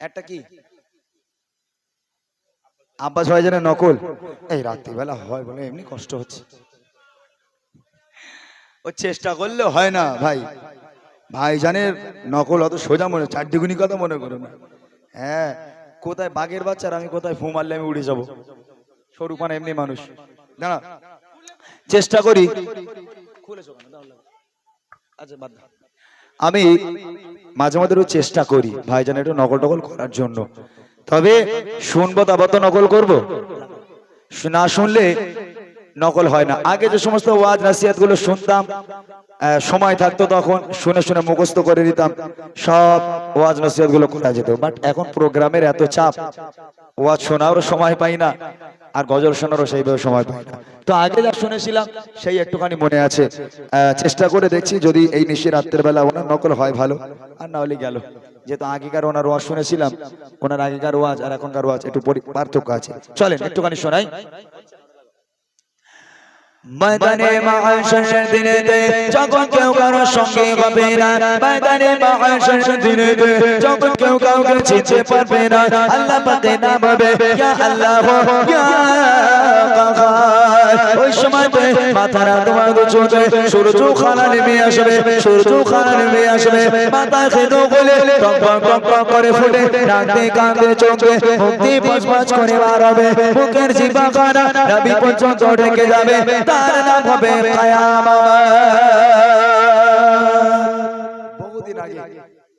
একটা কি? আব্বাস হয় যেন নকল? এই রাত্রিবেলা হয় বলে এমনি কষ্ট হচ্ছে। ও চেষ্টা করলে হয় না ভাই। ভাই ভাইজানের নকল অত সোজা মনে চারটিগুনি কথা মনে করো না। হ্যাঁ কোথায় বাঘের বাচ্চা আর আমি কোথায় ফু মারলে আমি উড়ে যাব? সরু পানা এমনি মানুষ। দাঁড়া চেষ্টা করি। আচ্ছা বাদ দাও। আমি মাঝে মাঝে চেষ্টা করি, ভাইজান একটু নকল টকল করার জন্য। তবে শুনব, তারপর তো নকল করব। না শুনলে নকল হয় না। আগে যে সমস্ত ওয়াজ নাসিহাতগুলো শুনতাম সময় থাকতো তখন শুনে শুনে মুখস্থ করে দিতাম সব ওয়াজ নসিহাতগুলো করা যেত। বাট এখন প্রোগ্রামের এত চাপ, ওয়াজ শোনারও সময় পাই না, আর গজল শোনারও সেইভাবে সময় পাই না। তো আগে যা শুনেছিলাম, সেই একটুখানি মনে আছে। চেষ্টা করে দেখছি যদি এই নিশি রাত্রের বেলা ওনার নকল হয় ভালো, আর না হলে গেল। যেহেতু আগেকার ওনার ওয়াজ শুনেছিলাম, ওনার আগেকার ওয়াজ আর এখনকার ওয়াজ একটু পার্থক্য আছে। চলেন, একটুখানি শোনাই। ময়দানে মহাশয় দিনেতে যখন কেউ কারও সঙ্গে হবে না, ময়দানে মহাশয় দিনেতে যখন কেউ কাউকে চিনতে পারবে না, আল্লাহ পাকে নাম হবে, ইয়া আল্লাহ, ইয়া কাহার ওই সময়তে মাথারা তোমার চোখে সূর্য খালা নেমে আসবে সূর্য খালা নেমে আসবে। মাথা খেতো বলে টক টক টক করে ফুটে রাতে কাঁদে চোখে মুক্তি পাঁচ করে বার হবে। মুখের জিবা খানা রবি পর্যন্ত ঢেকে যাবে, তার নাম হবে বহুদিন আগে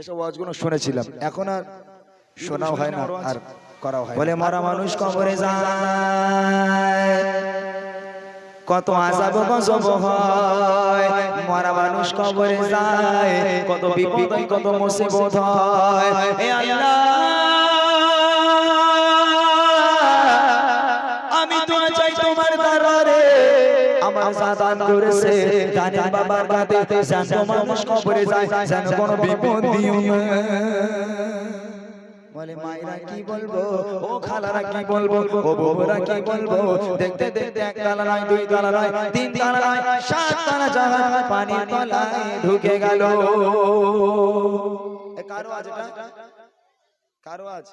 এসব ওয়াজগুলো শুনেছিলাম, এখন আর শোনাও হয় না আর করাও হয় বলে, মরা মানুষ কবরে যায় কত আজাব গজব হয়। মরা মানুষ কবরে যায়, কত বিপদ, কত মুসিবত হয়। আমি তো চাই তোমার দরবারে আমার সাদান করেছে। বাবার জান মানুষ কবরে যায় কোনো বিপদ দিও না। বলে মায়েরা কি বলব? ও খালারা কি বলব? ও বউরা কি বলব? দেখতে দেখতে এক তালা নয় দুই তালা নয় তিন তালা নয় সাত তালা জাহাজ পানি তলায় ঢুকে গেল। কারও আজ এটা? কারও আজ?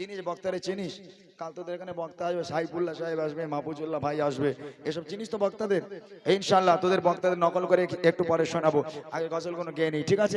চিনিস বক্তারে চিনিস? কাল তোদের এখানে বক্তা আসবে সাইফুল্লাহ সাহেব আসবে মাহফুজুল্লাহ ভাই আসবে। এসব চিনিস তো বক্তাদের? ইনশাল্লাহ তোদের বক্তাদের নকল করে একটু পরে শোনাবো। আগে গজল কোনো গে নেই ঠিক আছে?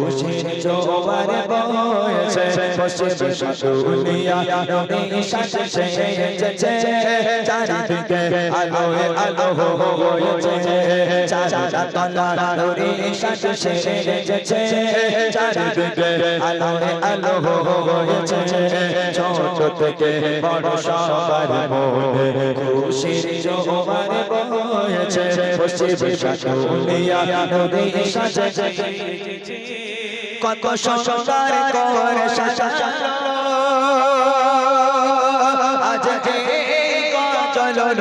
খুশির জোয়ার বয়েছে, পশ্চিম সাতুলিয়া নদীর সেজেছে, চারিদিকে আলো আলো হয়েছে চাচা তলা রে সেজেছে, চারিদিকে আলো আলো হয়েছে ছোট থেকে বড় সবার মনে খুশির জোয়ার বয়েছে, পশ্চিম সাতুলিয়া নদীর সাথে কত সংস্কার করে আজ এই গজল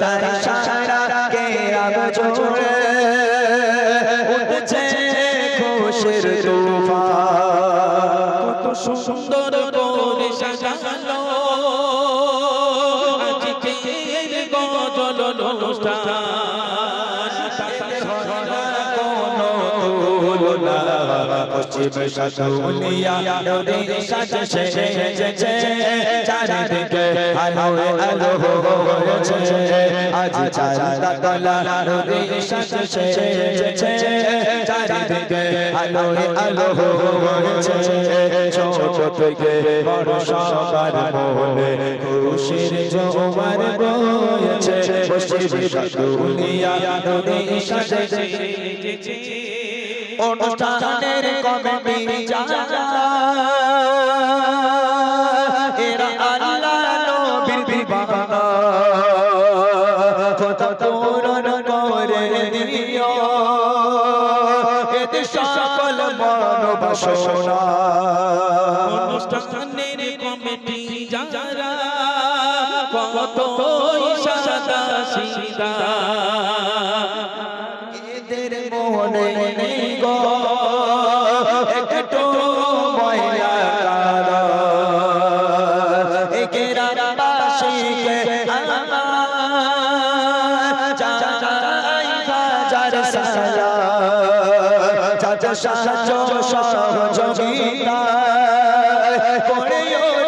তার সারা কে রাগ জোড়ে। উঠছে খুশির তুফান। কত সুন্দর করে সাজানো আজকের গজল অনুষ্ঠান পশ্চিম সাতুলিয়া সাথে সেজেছে চারিদিকে আলো আলো হয়েছে আজ চাঁদা তলা নদীর সাথে সেজেছে চারিদিকে আলো আলো হয়েছে ছোট থেকে বড় সবার মনে খুশির জোয়ার বয়েছে পশ্চিম সাতুলিয়া নদীর সাথে অনুষ্ঠানের কমিটি যারা এরা আল্লাহ নবীর দিবানা। কত পূরণ করে দিও। এতে সকল মনোব ভালোবাসো সাহায্য সহযোগিতা করে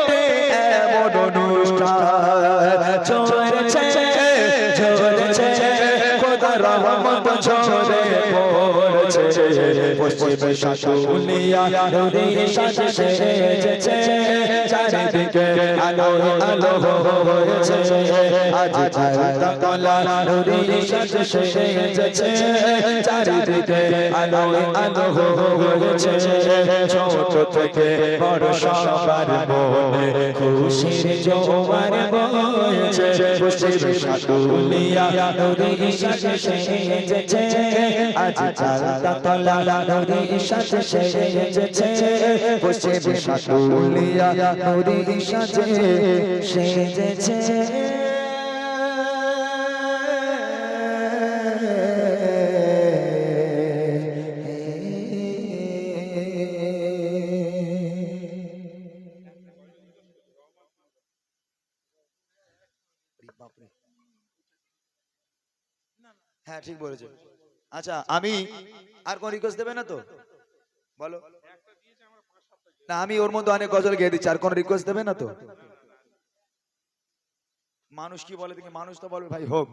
শাশুলিয়া নদী সাজে সেজেছে, চারিদিকে আলো আলো হয়েছে। আজ কলা নদী সাজে সেজেছে, চারিদিকে আলো আলো হয়েছে। ছোট থেকে বড় সবার মনে খুশির জোয়ার বয়েছে পশ্চিমে শাশুলিয়া নদী সাজে সেজেছে, আজ ঝালদা কলা নদী হ্যাঁ ঠিক বলেছ আচ্ছা আমি আর কোন রিকোয়েস্ট দেবে না তো? বলো। না আমি ওর মধ্যে অনেক গজল গেয়ে দিচ্ছি আর কোন রিকোয়েস্ট দেবে না তো? মানুষ কি বলে দেখি মানুষ তো বলবে ভাই হোক।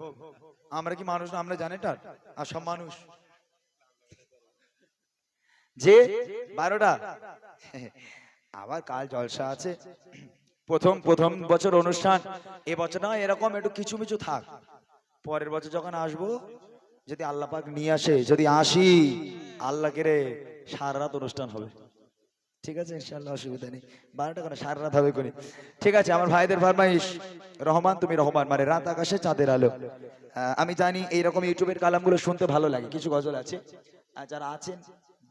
আমরা কি মানুষ না আমরা জানি টার আর সব মানুষ। যে বারোটা। আবার কাল জলসা আছে। প্রথম প্রথম বছর অনুষ্ঠান। এ বছর না এরকম একটু কিছু মিছু থাক। পরের বছর যখন আসব যদি আল্লাহ পাক নিয়ে আসে যদি আসি আল্লাহকে রে। সারা রাত অনুষ্ঠান হবে। ঠিক আছে? ইনশাল্লাহ অসুবিধা নেই। বারোটা কোনো সারা রাত হবে কোনি? ঠিক আছে, আমার ভাইদের ফরমাইশ। রহমান, তুমি রহমান মানে রাত আকাশে চাঁদের আলো। আমি জানি এইরকম ইউটিউবের কালামগুলো শুনতে ভালো লাগে, কিছু গজল আছে। যারা আছেন,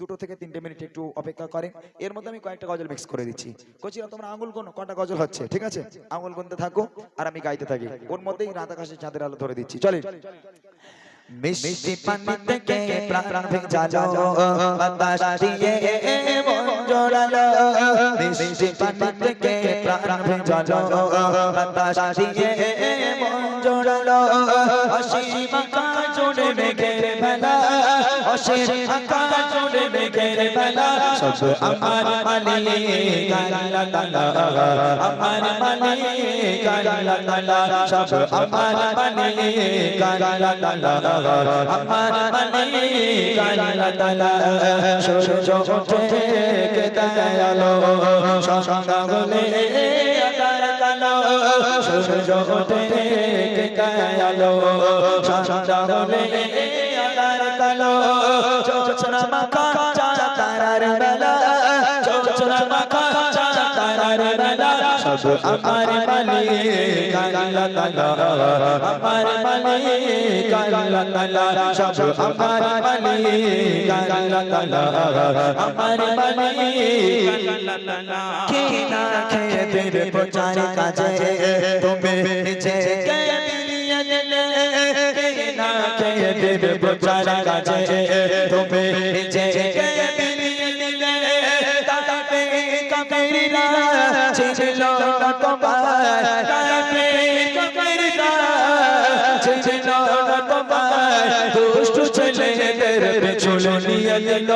দুটো থেকে তিনটে মিনিট একটু অপেক্ষা করেন। এর মধ্যে আমি কয়েকটা গজল মিক্স করে দিচ্ছি। কচিরা তোমরা আঙুল কোন কটা গজল হচ্ছে? ঠিক আছে? আঙুল গুনতে থাকো, আর আমি গাইতে থাকি। ওর মধ্যেই রাত আকাশে চাঁদের আলো ধরে দিচ্ছি। চলে মিষ্টি পানি থেকে প্রাণ ভেজালো? বাতাস দিয়ে মন জোড়ালো মিষ্টি পানি থেকে প্রাণ ভেজালো? বাতাস দিয়ে অসীম আকাশ জুড়ে মেঘের বেলা। সব আমার মালিক আল্লাহ তাআলা আমার মালিক আল্লাহ তাআলা সব আমার মালিক আল্লাহ তাআলা আমার মালিক আল্লাহ তাআলা সূর্য ওঠে কে দয়ালো। হলে আকার কালো। সূর্য ওঠে কে দয়ালো। সন্ধ্যা হলে আকার কালো চোচরা তারার বেলা চোচরা মাখা তারার বেলা সব আমার মালিক আল্লাহ তাআলা আমার মালিক আল্লাহ তাআলা সব আমার মালিক আল্লাহ তাআলা আমার মালিক আল্লাহ তাআলা কে না খেয়ে প্রচার কাজে তুমি নিজে তের প্রচার কাজে তুমি ছিল না তোমার দুষ্ট ছেলেদের পেছনে নিয়ে দিল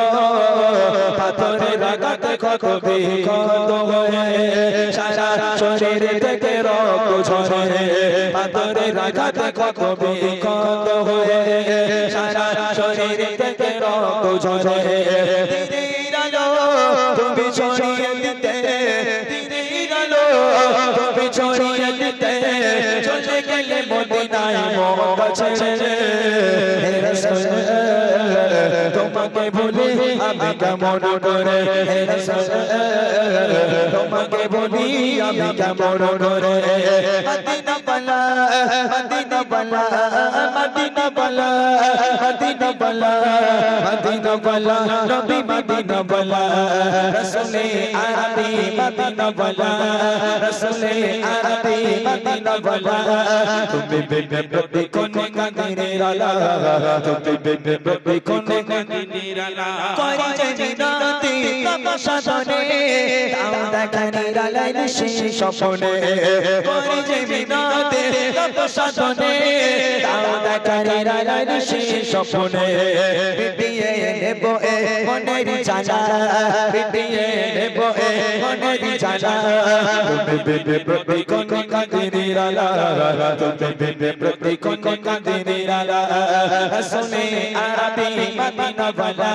পাথরের আঘাতে ক্ষত বিক্ষত হয়ে সারা শরীর থেকে রক্ত ঝরে পাথরের আঘাতে ক্ষত বিক্ষত হয়ে সারা শরীর থেকে রক্ত ঝরে তুমি ছড়িয়ে দিতে তুমি ছড়িয়ে দিতে চলে গেলে মক্কা ছেড়ে হে রাসূল তোমাকে বলি, আমি কেমন করে তোমাকে বলি, আমি কেমন করে মদিনা বলা মদিনা বলা মদিনা বলা মদিনা বলা মদিনা বলা নবী মদিনা বলা রসুলে আরবি মদিনা বলা রসুলে আরবি মদিনা বলা তুমি বেবে বেবে কোনে কাদিরে রালা তুমি বেবে বেবে কোনে কাদিরে রালা করি যে বিনতি তপস্যা ধনে তাও দেখানি রালাই নিশি স্বপনে। করি যে বিনতি তপস্যা তাও স্বপনে। নেব এ মনের জানা মনের জানা। তুমি বেবে বেবে কোনে কাদিরে রালা তুমি বেবে বেবে কোনে কাদিরে রালা রসুলে আরবি মদিনা বলা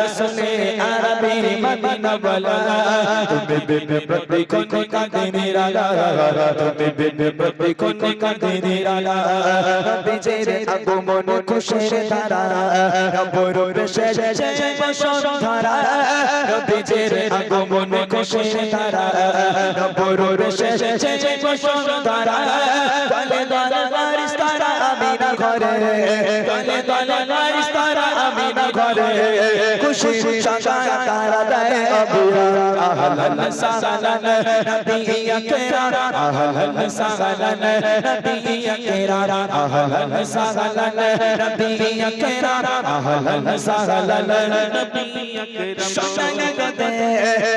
রসুলে আরবি মদিনা বলা তুমি বেবে বেবে কোনে কাদিরে রালা তুমি বেবে বেবে কোনে কাদিরে রালা বিজের আগমন খুশির ধারা। রবর বেশে বসন ধারা। বিজের আগমন খুশির ধারা রবর বেশে বসন ধারা দলে দলে বারিশ তারা আমি না ঘরে দলে দলে বারিশ তারা আমি না ঘরে। খুশি তারা দেয় অবিরা আহলান সাহলান নবী আকরার আহলান সাহলান নবী আকরার আহলান সাহলান নবী আকরার আহলান সাহলান নবী আকরার সঙ্গতে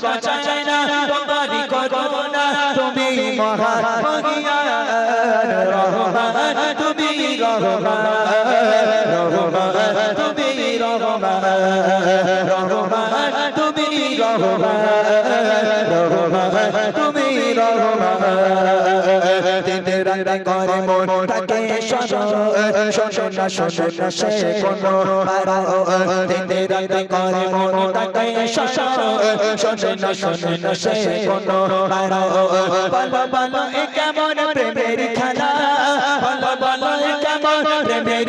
চায় না তোমারই করোনা তুমি মহান রহমান। তুমি রহমান রহমান। তুমি রহমান রহমান। তুমি রহমান রহমান। তুমি রহমান। রাতে করে মনটাকে শোষণ শোষণ সে কোনো পারাও দিনে রাতে করে মন শোনো না শোনো না সে কোনো পারাও বলো বলো কেমন প্রেমের খেলা বলো বলো কেমন প্রেমের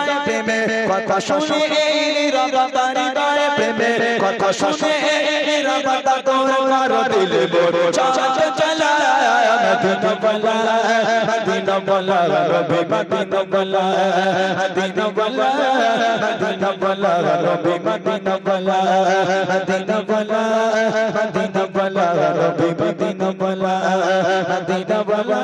কথা শুনে এই নীরবতা হৃদয় প্রেমে কথা শুনে এই নীরবতা তোর কর দিলে বড় চাঁদ চলা মদিনা বলা মদিনা বলা রবি মদিনা বলা মদিনা বলা মদিনা বলা রবি মদিনা বলা মদিনা বলা মদিনা বলা রবি মদিনা বলা মদিনা বলা